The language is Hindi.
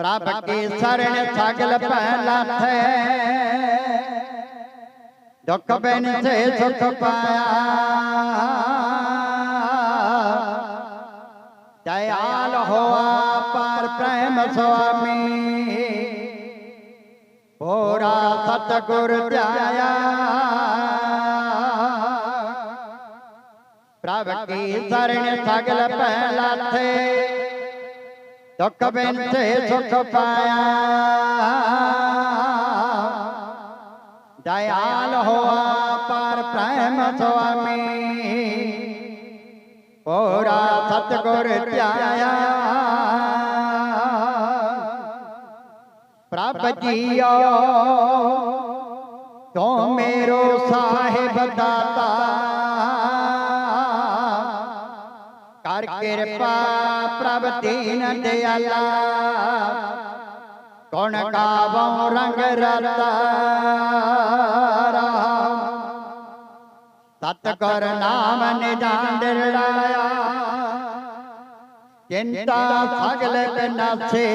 प्रभ के शरण सगल पहला थे दुख बिन से सुख पाया। दयाल हुआ पर प्रेम स्वामी। पूरा सतगुर जाया प्रभ की शरण सगल पहला थे दुख बिनते सुख पाया। दयाल हो पर प्रेम स्वामी। पूरा सतगुर त्याया। प्रभ जियो तो मेरो साहेब दाता? कर कृपा प्रवतीन दयाला कौन कावो रंग रतारा तत् कर नाम निदान दिलाया चिंता सगल के नसे